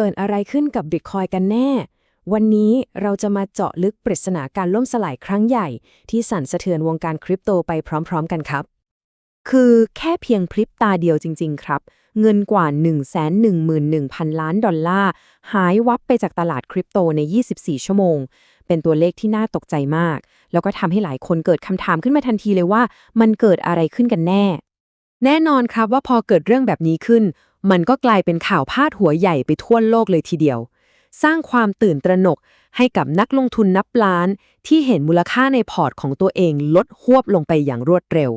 เกิดอะไรขึ้นกับบิตคอยกันแน่ วันนี้เราจะมาเจาะลึกปริศนาการล่มสลายครั้งใหญ่ ที่สั่นสะเทือนวงการคริปโตไปพร้อมๆกันครับ คือแค่เพียงพริบตาเดียวจริง ๆ ครับ เงินกว่า 111,000 ล้านดอลลาร์ หายวับไปจากตลาดคริปโตใน 24 ชั่วโมง เป็นตัวเลขที่น่าตกใจมาก แล้วก็ทำให้หลายคนเกิดคำถามขึ้นมาทันทีเลยว่า มันเกิดอะไรขึ้นกันแน่แน่นอนครับว่าพอเกิดเรื่องแบบนี้ขึ้น มันก็กลายเป็นข่าวพาดหัวใหญ่ไปทั่วโลกเลยทีเดียว สร้างความตื่นตระหนกให้กับนักลงทุนนับล้าน ที่เห็นมูลค่าในพอร์ตของตัวเองลดหวบลงไปอย่างรวดเร็ว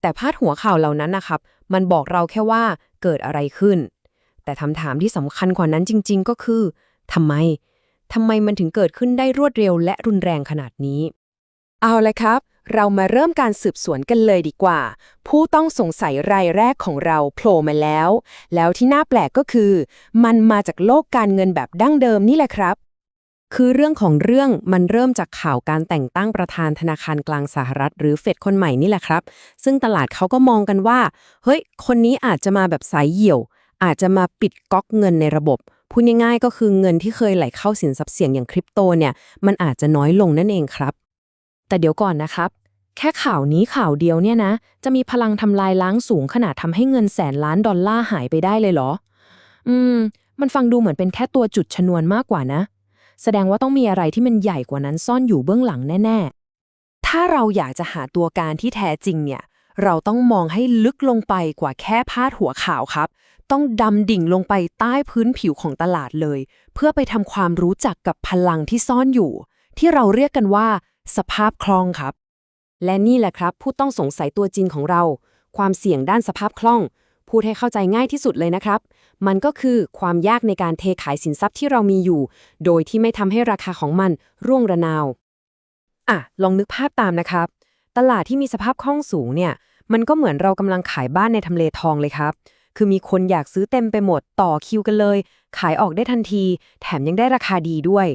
แต่พาดหัวข่าวเหล่านั้นนะครับ มันบอกเราแค่ว่าเกิดอะไรขึ้น แต่คำถามที่สำคัญกว่านั้นจริง ๆ ก็คือทำไมทำไมมันถึงเกิดขึ้นได้รวดเร็วและรุนแรงขนาดนี้ เอาเละครับ เรามาเริ่มการสืบสวนกันเลยดีกว่า ผู้ต้องสงสัยรายแรกของเราโผล่มาแล้ว แล้วที่น่าแปลกก็คือ มันมาจากโลกการเงินแบบดั้งเดิมนี่แหละครับ คือเรื่องของเรื่องมันเริ่มจากข่าวการแต่งตั้งประธานธนาคารกลางสหรัฐ หรือเฟดคนใหม่นี่แหละครับ ซึ่งตลาดเขาก็มองกันว่า เฮ้ย คนนี้อาจจะมาแบบสายเหี่ยว อาจจะมาปิดก๊อกเงินในระบบพูดง่ายๆก็คือเงินที่เคยไหลเข้าสินทรัพย์เสี่ยงอย่างคริปโตเนี่ย มันอาจจะน้อยลงนั่นเองครับ แต่เดี๋ยวก่อนนะครับ แค่ข่าวนี้ข่าวเดียวเนี่ยนะ จะมีพลังทำลายล้างสูงขนาดทำให้เงินแสนล้านดอลลาร์หายไปได้เลยเหรอ อืม มันฟังดูเหมือนเป็นแค่ตัวจุดชนวนมากกว่านะ แสดงว่าต้องมีอะไรที่มันใหญ่กว่านั้นซ่อนอยู่เบื้องหลังแน่ๆ ถ้าเราอยากจะหาตัวการที่แท้จริงเนี่ย เราต้องมองให้ลึกลงไปกว่าแค่พาดหัวข่าวครับ ต้องดำดิ่งลงไปใต้พื้นผิวของตลาดเลย เพื่อไปทำความรู้จักกับพลังที่ซ่อนอยู่ ที่เราเรียกกันว่า สภาพคล่องครับ และนี่แหละครับ ผู้ต้องสงสัยตัวจริงของเรา ความเสี่ยงด้านสภาพคล่อง พูดให้เข้าใจง่ายที่สุดเลยนะครับ มันก็คือความยากในการเทขายสินทรัพย์ที่เรามีอยู่ โดยที่ไม่ทำให้ราคาของมันร่วงระนาวอะลองนึกภาพตามนะครับ ตลาดที่มีสภาพคล่องสูงเนี่ย มันก็เหมือนเรากำลังขายบ้านในทำเลทองเลยครับคือมีคนอยากซื้อเต็มไปหมดต่อคิวกันเลย ขายออกได้ทันที แถมยังได้ราคาดีด้วย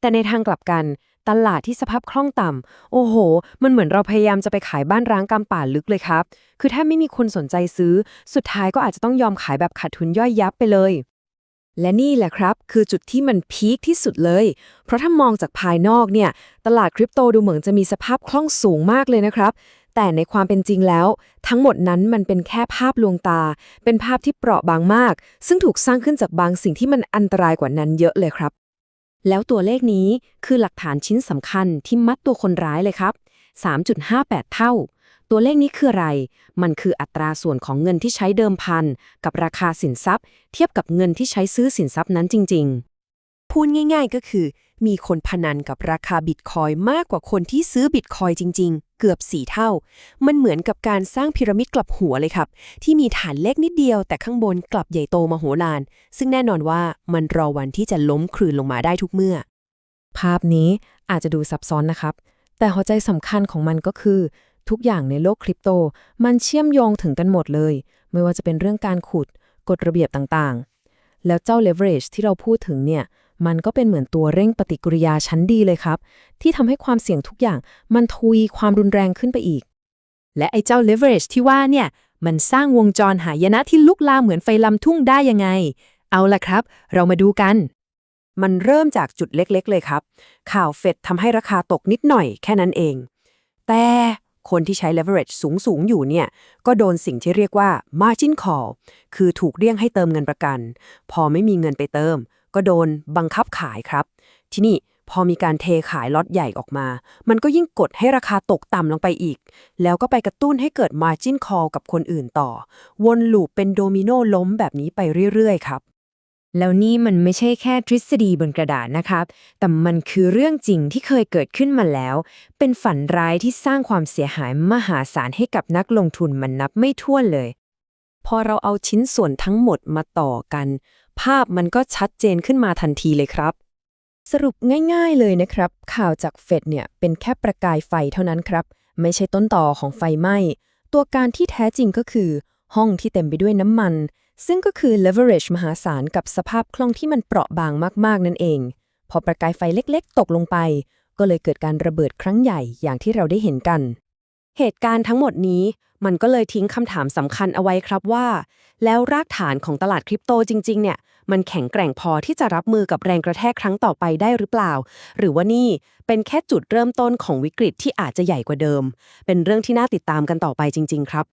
แต่ในทางกลับกัน ตลาดที่สภาพคล่องต่ำ โอ้โห มันเหมือนเราพยายามจะไปขายบ้านร้างกำป่าลึกเลยครับ คือถ้าไม่มีคนสนใจซื้อ สุดท้ายก็อาจจะต้องยอมขายแบบขาดทุนย่อยยับไปเลย และนี่แหละครับ คือจุดที่มันพีคที่สุดเลย เพราะถ้ามองจากภายนอกเนี่ย ตลาดคริปโตดูเหมือนจะมีสภาพคล่องสูงมากเลยนะครับ แต่ในความเป็นจริงแล้ว ทั้งหมดนั้นมันเป็นแค่ภาพลวงตา เป็นภาพที่เปราะบางมาก ซึ่งถูกสร้างขึ้นจากบางสิ่งที่มันอันตรายกว่านั้นเยอะเลยครับ แล้วตัวเลขนี้คือหลักฐานชิ้นสำคัญที่มัดตัวคนร้ายเลยครับ 3.58 เท่า ตัวเลขนี้คืออะไร มันคืออัตราส่วนของเงินที่ใช้เดิมพัน กับราคาสินทรัพย์ เทียบกับเงินที่ใช้ซื้อสินทรัพย์นั้นจริง ๆ พูดง่าย ๆ ก็คือ มีคนพนันกับราคาบิตคอยมากกว่าคนที่ซื้อบิตคอยจริง ๆเกือบ4เท่า มันเหมือนกับการสร้างพีระมิดกลับหัวเลยครับ ที่มีฐานเล็กนิดเดียวแต่ข้างบนกลับใหญ่โตมโหฬารซึ่งแน่นอนว่ามันรอวันที่จะล้มคลืนลงมาได้ทุกเมื่อ ภาพนี้อาจจะดูซับซ้อนนะครับ แต่หัวใจสำคัญของมันก็คือ ทุกอย่างในโลกคริปโต มันเชื่อมโยงถึงกันหมดเลย ไม่ว่าจะเป็นเรื่องการขุดกฎระเบียบต่างๆ แล้วเจ้า leverage ที่เราพูดถึงเนี่ย มันก็เป็นเหมือนตัวเร่งปฏิกิริยาชั้นดีเลยครับ ที่ทำให้ความเสี่ยงทุกอย่างมันทวีความรุนแรงขึ้นไปอีก และไอ้เจ้า leverage ที่ว่าเนี่ย มันสร้างวงจรหายนะที่ลุกลามเหมือนไฟลำทุ่งได้ยังไง เอาล่ะครับ เรามาดูกัน มันเริ่มจากจุดเล็กๆ เลยครับ ข่าวเฟดทำให้ราคาตกนิดหน่อยแค่นั้นเอง แต่คนที่ใช้ leverage สูงๆอยู่เนี่ย ก็โดนสิ่งที่เรียกว่า margin call คือถูกเรียกให้เติมเงินประกัน พอไม่มีเงินไปเติม ก็โดนบังคับขายครับ ที่นี่พอมีการเทขายล็อตใหญ่ออกมา มันก็ยิ่งกดให้ราคาตกต่ำลงไปอีก แล้วก็ไปกระตุ้นให้เกิด margin call กับคนอื่นต่อ วนลูปเป็นโดมิโนล้มแบบนี้ไปเรื่อยๆครับ แล้วนี่มันไม่ใช่แค่ทฤษฎีบนกระดาษนะครับ แต่มันคือเรื่องจริงที่เคยเกิดขึ้นมาแล้ว เป็นฝันร้ายที่สร้างความเสียหายมหาศาลให้กับนักลงทุนมันนับไม่ถ้วนเลย พอเราเอาชิ้นส่วนทั้งหมดมาต่อกัน ภาพมันก็ชัดเจนขึ้นมาทันทีเลยครับ สรุปง่ายๆเลยนะครับ ข่าวจากเฟดเนี่ยเป็นแค่ประกายไฟเท่านั้นครับ ไม่ใช่ต้นต่อของไฟไหม้ ตัวการที่แท้จริงก็คือ ห้องที่เต็มไปด้วยน้ำมัน ซึ่งก็คือ leverage มหาศาลกับสภาพคล่องที่มันเปราะบางมากๆนั่นเอง พอประกายไฟเล็กๆ ตกลงไป ก็เลยเกิดการระเบิดครั้งใหญ่อย่างที่เราได้เห็นกัน เหตุการณ์ทั้งหมดนี้มันก็เลยทิ้งคำถามสำคัญเอาไว้ครับว่า แล้วรากฐานของตลาดคริปโตจริง ๆ เนี่ย มันแข็งแกร่งพอที่จะรับมือกับแรงกระแทกครั้งต่อไปได้หรือเปล่า หรือว่านี่เป็นแค่จุดเริ่มต้นของวิกฤตที่อาจจะใหญ่กว่าเดิม เป็นเรื่องที่น่าติดตามกันต่อไปจริง ๆ ครับ